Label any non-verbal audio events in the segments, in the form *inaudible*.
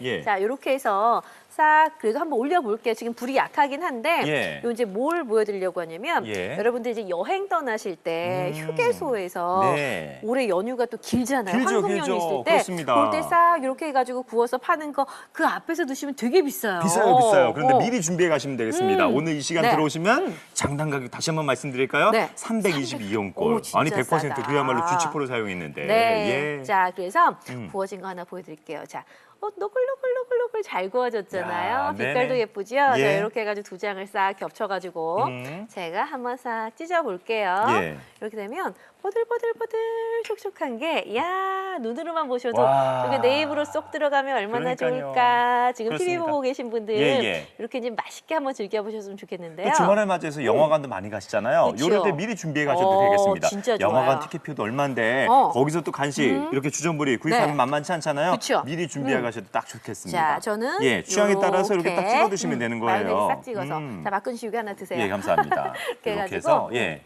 예. 자, 이렇게 해서 싹 그래도 한번 올려볼게요. 지금 불이 약하긴 한데 예. 요 이제 뭘 보여드리려고 하냐면 예. 여러분들 이제 여행 떠나실 때 음. 휴게소에서 네. 올해 연휴가 또 길잖아요. 길죠, 길죠. 연휴 있을 때 그렇습니다. 그럴 때싹 이렇게 해가지고 구워서 파는 거 그 앞에서 드시면 되게 비싸요. 비싸요, 비싸요. 그런데 어. 미리 준비해 가시면 되겠습니다. 음. 오늘 이 시간 네. 들어오시면 장당 가격 다시 한번 말씀드릴까요? 네. 322원꼴. 오, 진짜 아니 100% 싸다. 그야말로 주치포를 사용했는데. 네. 예. 자, 그래서 음. 구워진 거 하나 보여드릴게요. 자, 어, 노글노글노글노글 잘 구워졌잖아요. 야, 빛깔도 네네. 예쁘죠? 예. 자, 이렇게 해가지고 두 장을 싹 겹쳐가지고 음. 제가 한번 싹 찢어볼게요. 예. 이렇게 되면 보들보들보들 촉촉한 게, 야 눈으로만 보셔도 와. 이게 내 입으로 쏙 들어가면 얼마나 그러니까요. 좋을까. 지금 TV 그렇습니다. 보고 계신 분들 예, 예. 이렇게 좀 맛있게 한번 즐겨보셨으면 좋겠는데요. 또 주말을 맞이해서 영화관도 많이 가시잖아요. 그쵸. 이럴 때 미리 준비해 가셔도 어, 되겠습니다. 진짜 좋아요. 영화관 티켓표도 얼마인데 어. 거기서 또 간식 음. 이렇게 주전부리 구입하면 네. 만만치 않잖아요. 그쵸. 미리 준비해 음. 가셔도 딱 좋겠습니다. 자, 저는 예, 취향에 따라서 이렇게 딱 찍어 드시면 음, 되는 거예요. 마요네즈 싹 찍어서 음. 자 박근 씨 여기 하나 드세요. 예, 감사합니다. *laughs* 이렇게 해서 예.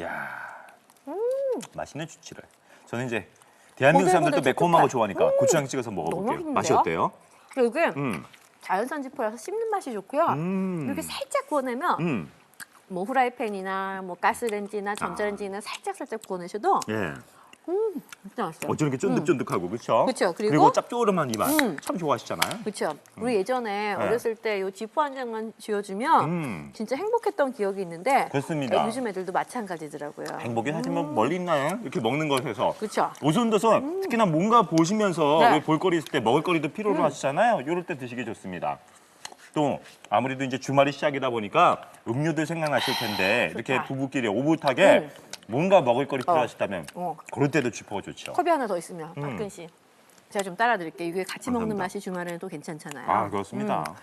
야. 맛있는 주치를. 저는 이제 대한민국 사람들도 촉촉한. 좋아하니까 고추장 찍어서 먹어볼게요. 맛이 어때요? 그리고 음. 자연산 지포라서 씹는 맛이 좋고요. 음. 이렇게 살짝 구워내면 음. 뭐 후라이팬이나 뭐 가스레인지나 전자레인지나 살짝 살짝 구워내셔도 예. 진짜 맛있어요. 어쩜 이렇게 쫀득쫀득하고 그렇죠? 그쵸, 그리고- 짭조름한 이 맛. 음. 참 좋아하시잖아요. 그렇죠. 우리 예전에 네. 어렸을 때이 지포 한 장만 쥐어주면 음. 진짜 행복했던 기억이 있는데 그렇습니다. 애- 요즘 애들도 마찬가지더라고요. 행복이 하지만 멀리 있나요? 이렇게 먹는 것에서. 그렇죠. 오손도서 특히나 뭔가 보시면서 네. 왜 볼거리 있을 때 먹을거리도 필요로 하시잖아요. 이럴 때 드시기 좋습니다. 또 아무래도 이제 주말이 시작이다 보니까 음료들 생각나실 텐데 이렇게 좋다. 부부끼리 오붓하게 음. 뭔가 먹을거리 필요하시다면 어. 그럴 때도 쥐포가 좋죠. 컵이 하나 더 있으면 음. 박근 씨. 제가 좀 따라 드릴게요. 이게 같이 먹는 감사합니다. 맛이 주말에는 또 괜찮잖아요. 아 그렇습니다.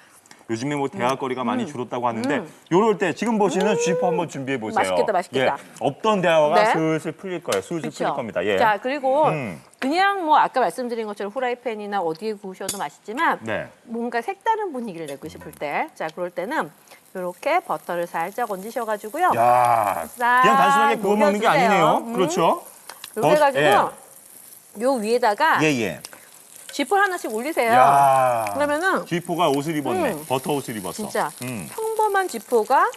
요즘에 뭐 대화거리가 많이 줄었다고 하는데 음. 요럴 때 지금 보시는 쥐포 한번 준비해 보세요. 맛있겠다, 맛있겠다. 예, 없던 대화가 네. 슬슬 풀릴 거예요. 슬슬 풀릴 그렇죠. 겁니다. 예. 자 그리고 음. 그냥 뭐 아까 말씀드린 것처럼 후라이팬이나 어디에 구우셔도 맛있지만 네. 뭔가 색다른 분위기를 내고 싶을 때, 자 그럴 때는 이렇게 버터를 살짝 얹으셔가지고요. 야, 싹 그냥 단순하게 구워 먹는 게 녹여주세요. 아니네요. 음. 그렇죠? 이렇게 버- 해가지고 예. 요 위에다가 예, 예. 쥐폴 하나씩 올리세요. 야. 그러면은 쥐포가 옷을 입었네. 음. 버터 옷을 입었어. 진짜 음. 평범한 쥐포가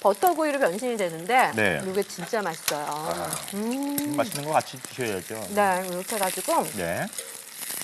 버터구이로 변신이 되는데 네. 이게 진짜 맛있어요. 음. 맛있는 거 같이 드셔야죠. 네, 이렇게 해가지고 네.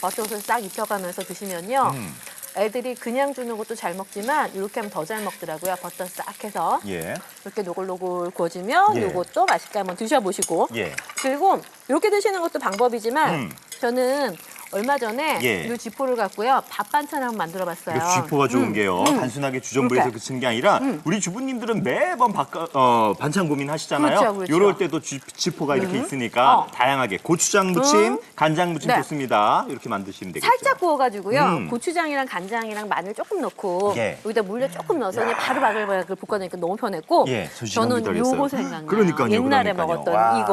버섯을 싹 입혀가면서 드시면요. 음. 애들이 그냥 주는 것도 잘 먹지만 이렇게 하면 더 잘 먹더라고요. 버터 싹 해서 예. 이렇게 노글노글 구워지면 예. 이것도 맛있게 한번 드셔보시고 예. 그리고 이렇게 드시는 것도 방법이지만 음. 저는 얼마 전에 예. 이 지포를 갖고요 밥 반찬 한번 만들어봤어요. 이거 쥐포가 좋은 음, 게요. 음. 단순하게 주전부에서 이렇게. 그치는 게 아니라 음. 우리 주부님들은 매번 바꿔, 어, 반찬 고민하시잖아요. 그렇죠, 그렇죠. 이럴 때도 쥐, 쥐포가 이렇게 음. 있으니까 어. 다양하게 고추장 무침, 음. 간장 무침 네. 좋습니다. 이렇게 만드시면 되겠죠. 살짝 구워가지고요. 음. 고추장이랑 간장이랑 마늘 조금 넣고 예. 여기다 물엿 조금 넣어서 그냥 바로 바글바글 볶아내니까 너무 편했고 예, 저 저는. 요거 생각나요. 그러니까요, 옛날에 그러니까요. 먹었던 와. 이거.